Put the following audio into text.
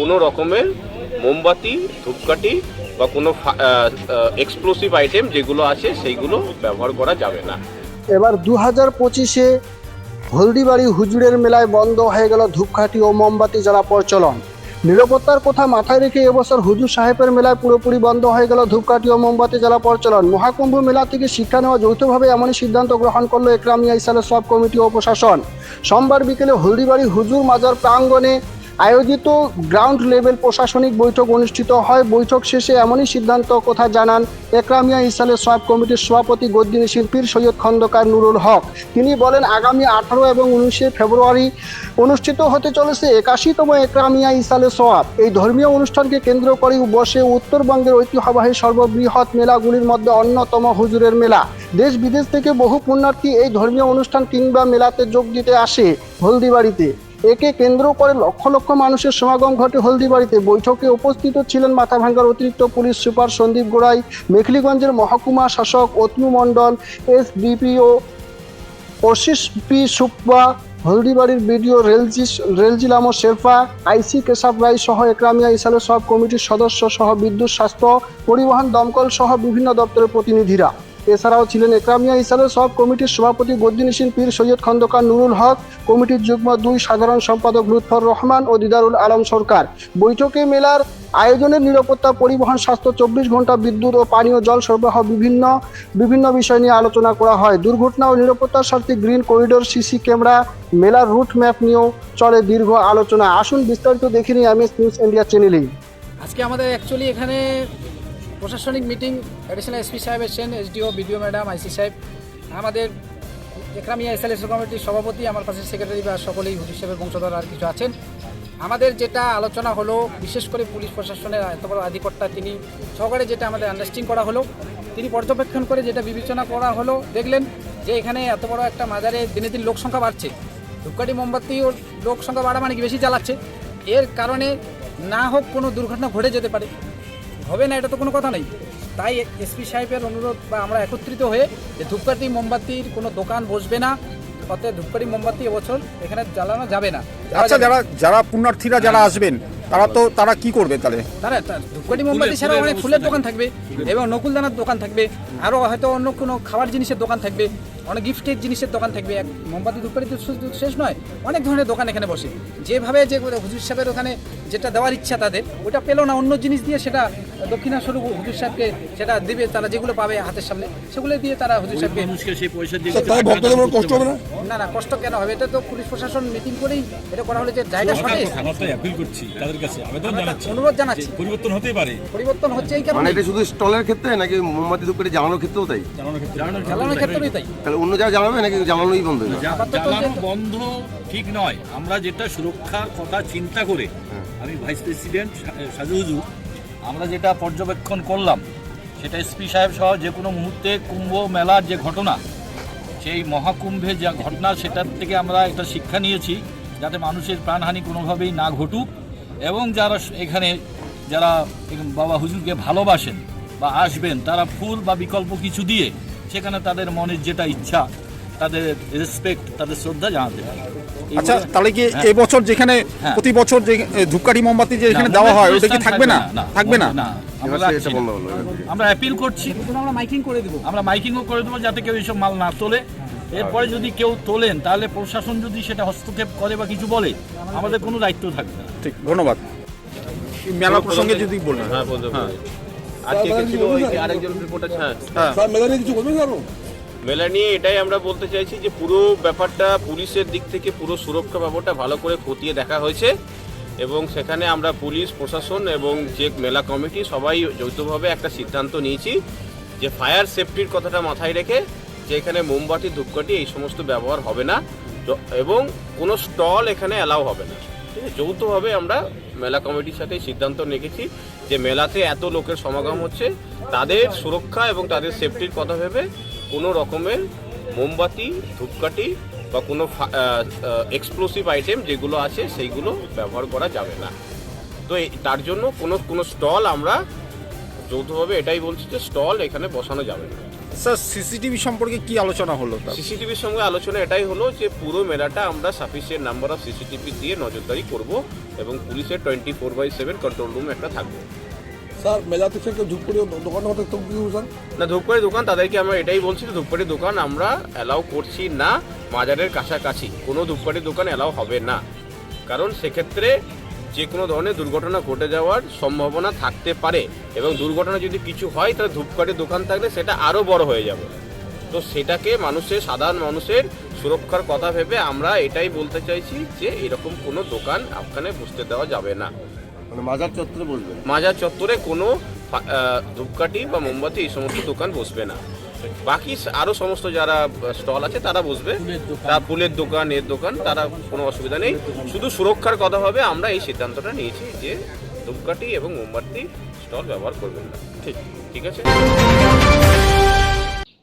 কোনো রকমের মোমবাতি, ধূপকাঠি বা কোনো এক্সপ্লোসিভ আইটেম যেগুলো আছে সেইগুলো ব্যবহার করা যাবে না। এবার দু হাজার পঁচিশে হলদিবাড়ি হুজুরের মেলায় বন্ধ হয়ে গেল ধূপকাঠি ও মোমবাতি জ্বালা প্রচলন। নিরাপত্তার কথা মাথায় রেখে এবছর হুজুর সাহেবের মেলায় পুরোপুরি বন্ধ হয়ে গেল ধূপকাঠি ও মোমবাতি জ্বালা প্রচলন। মহাকুম্ভ মেলা থেকে শিক্ষা নেওয়া যৌথভাবে এমনই সিদ্ধান্ত গ্রহণ করল একরামিয়া ইসালের সব কমিটি ও প্রশাসন। সোমবার বিকেলে হলদিবাড়ি হুজুর মাজার প্রাঙ্গণে আয়োজিত গ্রাউন্ড লেভেল প্রশাসনিক বৈঠক অনুষ্ঠিত হয়। বৈঠক শেষে এমনই সিদ্ধান্ত কথা জানান একরামিয়া ইসালের সব কমিটির সভাপতি গদ্দিনী শিল্পীর সৈয়দ খন্দকার নুরুল হক। তিনি বলেন, আগামী আঠারো এবং উনিশে ফেব্রুয়ারি অনুষ্ঠিত হতে চলেছে একাশিতম একরামিয়া ইসালে সোয়াব। এই ধর্মীয় অনুষ্ঠানকে কেন্দ্র করে বসে উত্তরবঙ্গের ঐতিহ্যবাহী সর্ববৃহৎ মেলাগুলির মধ্যে অন্যতম হুজুরের মেলা। দেশ বিদেশ থেকে বহু পুণ্যার্থী এই ধর্মীয় অনুষ্ঠান কিংবা মেলাতে যোগ দিতে আসে হলদিবাড়িতে। একে কেন্দ্র করে লক্ষ লক্ষ মানুষের সমাগম ঘটে হলদিবাড়িতে। বৈঠকে উপস্থিত ছিলেন মাথাভাঙ্গার অতিরিক্ত পুলিশ সুপার সন্দীপ গোড়াই, মেখলিগঞ্জের মহকুমা শাসক Atanu Mandal S DPO Ashis P সুপ্পা, হলদিবাড়ির বিডিও রেলজি রেলজিলাম শেরফা আইসি কেশাব রায় সহ একরামিয়া ইসালের সব কমিটির সদস্য সহ বিদ্যুৎ, স্বাস্থ্য, পরিবহন, দমকল সহ বিভিন্ন দপ্তরের প্রতিনিধিরা। এছাড়াও ছিলেন একরামিয়া ইসালের সব কমিটির সভাপতি গদ্দিনিসিন পীর সৈয়দ খন্দকার নুরুল হক, কমিটির যুগ্ম দুই সাধারণ সম্পাদক লুৎফর রহমান ও দিদারুল আলম সরকার। বৈঠকে মেলার আয়োজনের নিরাপত্তা, পরিবহন, স্বাস্থ্য, চব্বিশ ঘণ্টা বিদ্যুৎ ও পানীয় জল সরবরাহ বিভিন্ন বিভিন্ন বিষয় নিয়ে আলোচনা করা হয়। দুর্ঘটনা ও নিরাপত্তার স্বার্থে গ্রিন করিডোর, সিসি ক্যামেরা, মেলার রুট ম্যাপ নিয়েও চলে দীর্ঘ আলোচনা। আসুন বিস্তারিত দেখে নিই আমি নিউজ ইন্ডিয়া চ্যানেলেই। আজকে আমাদের অ্যাকচুয়ালি এখানে প্রশাসনিক মিটিং অ্যাডিশনাল এসপি সাহেব এসছেন এসডিও বিডিও ম্যাডাম আইসি সাহেব, আমাদের একরামিয়া এসএলএস কমিটির সভাপতি, আমার পাশে সেক্রেটারি বা সকলেই হুজুর সাহেবের বংশধর আর কিছু আছেন। আমাদের যেটা আলোচনা হলো, বিশেষ করে পুলিশ প্রশাসনের এত বড় আধিকর্তা তিনি, সহকারে যেটা আমাদের আন্ডারস্ট্যান্ডিং করা হলো, তিনি পর্যবেক্ষণ করে যেটা বিবেচনা করা হলো, দেখলেন যে এখানে এত বড় একটা মাজারে দিনে দিন লোক সংখ্যা বাড়ছে। ধূপকাঠি মোমবাতি ও লোক সংখ্যা বাড়া মানে কি বেশি জ্বালাচ্ছে। এর কারণে না হোক কোনো দুর্ঘটনা ঘটে যেতে পারে হবে না এটা তো কোনো কথা নেই। তাই এসপি সাহেবের অনুরোধ বা আমরা একত্রিত হয়ে যে ধূপকাঠি মোমবাতির কোনো দোকান বসবে না অতএব ধূপকাঠি মোমবাতি এবছর এখানে জ্বালানো যাবে না। আচ্ছা যারা যারা পুণ্যার্থীরা যারা আসবেন তারা তো তারা কি করবে তাহলে? তারা ধূপকাঠি মোমবাতি ছাড়া অনেক ফুলের দোকান থাকবে এবং নকুলদানার দোকান থাকবে। আরও হয়তো অন্য কোনো খাবার জিনিসের দোকান থাকবে। অনেক গিফটের জিনিসের দোকান থাকবে। এক মোমবাতি তো শুধু শেষ নয় অনেক ধরনের দোকান এখানে বসে। যেভাবে যে হুজুর সাহেবের ওখানে যেটা দেওয়ার ইচ্ছা তাদের ওটা পেল না অন্য জিনিস দিয়ে সেটা দক্ষিণাস্বরূপ হুজুর সাহেবকে সেটা দেবে তারা যেগুলো পাবে হাতের সামনে সেগুলো দিয়ে তারা হুজুর সাহেবকে মানুষকে সেই পয়সা দিয়ে ভক্তদের কষ্ট হবে না? না না কষ্ট কেন হবে? এটা তো পুলিশ প্রশাসন মিটিং করেই এটা করা হলো যে জায়গা সঠিক। আমরা তো অ্যাপিল করছি তাদের কাছে আবেদন জানাচ্ছি। অনুরোধ জানাচ্ছি। পরিবর্তন হতেই পারে। পরিবর্তন হচ্ছে এই মানে এটা শুধু স্টলের ক্ষেত্রে নাকি মোমবাতি ধূপ করে জ্বালানোর ক্ষেত্রেও তাই? ক্ষেত্রে জ্বালানোর ক্ষেত্রেই তাই। তাহলে অন্য জায়গায় জ্বালাবে নাকি জ্বালানোই বন্ধ হয়ে যাবে? জ্বালানো বন্ধ ঠিক নয়। আমরা যেটা সুরক্ষার কথা চিন্তা করে আমি ভাইস প্রেসিডেন্ট সাজু আমরা যেটা পর্যবেক্ষণ করলাম সেটা এসপি সাহেব সহ যে কোনো মুহূর্তে কুম্ভ মেলার যে ঘটনা সেই মহাকুম্ভে যা ঘটনা সেটার থেকে আমরা একটা শিক্ষা নিয়েছি যাতে মানুষের প্রাণহানি কোনোভাবেই না ঘটুক এবং যারা এখানে যারা বাবা হুজুরকে ভালোবাসেন বা আসবেন তারা ফুল বা বিকল্প কিছু দিয়ে সেখানে তাদের মনের যেটা ইচ্ছা তাদের রেসপেক্ট তাদের শ্রদ্ধা জানাতে পারে। আচ্ছা তাহলে কি এবছর যেখানে হ্যাঁ। প্রতি বছর যে ধূপকাঠি মোমবাতি যে এখানে দেওয়া হয় ওটা কি থাকবে না? থাকবে না। আমরা অ্যাপিল করছি। আমরা মাইকিং করে দিব। আমরা মাইকিংও করে দেবো যাতে কেউ এইসব মাল না তোলে। এরপরে যদি কেউ তোলেন তাহলে প্রশাসন যদি সেটা হস্তক্ষেপ করে বা কিছু বলে আমাদের কোনো দায়িত্ব থাকবে না। ঠিক ধন্যবাদ। মেলা প্রসঙ্গে যদি বলেন। হ্যাঁ আজকে গেছিল আরেকজন রিপোর্ট মেলা কিছু বলবেন মেলা নিয়ে এটাই আমরা বলতে চাইছি যে পুরো ব্যাপারটা পুলিশের দিক থেকে পুরো সুরক্ষা ব্যাপারটা ভালো করে খতিয়ে দেখা হয়েছে। এবং সেখানে আমরা পুলিশ, প্রশাসন এবং যে মেলা কমিটি সবাই যৌথভাবে একটা সিদ্ধান্ত নিয়েছি যে ফায়ার সেফটির কথাটা মাথায় রেখে যে এখানে মোমবাতি, ধূপকাঠি এই সমস্ত ব্যবহার হবে না। এবং কোনো স্টল এখানে অ্যালাউ হবে না। ঠিক আছে? যৌথভাবে আমরা মেলা কমিটির সাথে সিদ্ধান্ত রেখেছি যে মেলাতে এত লোকের সমাগম হচ্ছে, তাদের সুরক্ষা এবং তাদের সেফটির কথা ভেবে কোনো রকমের মোমবাতি ধূপকাঠি বা কোনো এক্সপ্লোসিভ আইটেম যেগুলো আছে সেইগুলো ব্যবহার করা যাবে না। তো তার জন্য কোনো কোনো স্টল আমরা যৌথভাবে এটাই বলছি যে স্টল এখানে বসানো যাবে না। স্যার সিসিটিভি সম্পর্কে কি আলোচনা হলো সিসিটিভির সঙ্গে আলোচনা এটাই হলো যে পুরো মেলাটা আমরা সাফিসিয়েন্ট নাম্বার অফ সিসিটিভি দিয়ে নজরদারি করব এবং পুলিশের twenty four by seven control room একটা থাকবে। স্যার, মেলাতে থেকে ঝুঁকপুরি দোকান হতে তো কি স্যার না ধূপকাঠি দোকান, তাদেরকে আমরা এটাই বলছি যে ধূপকাঠি দোকান আমরা অ্যালাউ করছি না বাজারের কাছাকাছি। কোনো ধূপকাঠি দোকান অ্যালাউ হবে না। কারণ সেক্ষেত্রে যে কোনো ধরনের দুর্ঘটনা ঘটে যাওয়ার সম্ভাবনা থাকতে পারে এবং দুর্ঘটনা যদি কিছু হয়, তাহলে ধূপকাঠি দোকান থাকলে সেটা আরও বড় হয়ে যাবে। তো সেটাকে মানুষের, সাধারণ মানুষের সুরক্ষার কথা ভেবে আমরা এটাই বলতে চাইছি যে এরকম কোনো দোকান ওখানে বসতে দেওয়া যাবে না। মানে মাজার চত্বরে বলবেন মাজার চত্বরে কোনো ধূপকাঠি বা মোমবাতি এই সমস্ত দোকান বসবে না। বাকি স- আরও সমস্ত যারা স্টল আছে তারা বসবে। তা ফুলের দোকান এর দোকান তারা কোনো অসুবিধা নেই। শুধু সুরক্ষার কথা ভাবে আমরা এই সিদ্ধান্তটা নিয়েছি যে ধূপকাঠি এবং মোমবাতি স্টল ব্যবহার করবেন না। ঠিক। ঠিক আছে?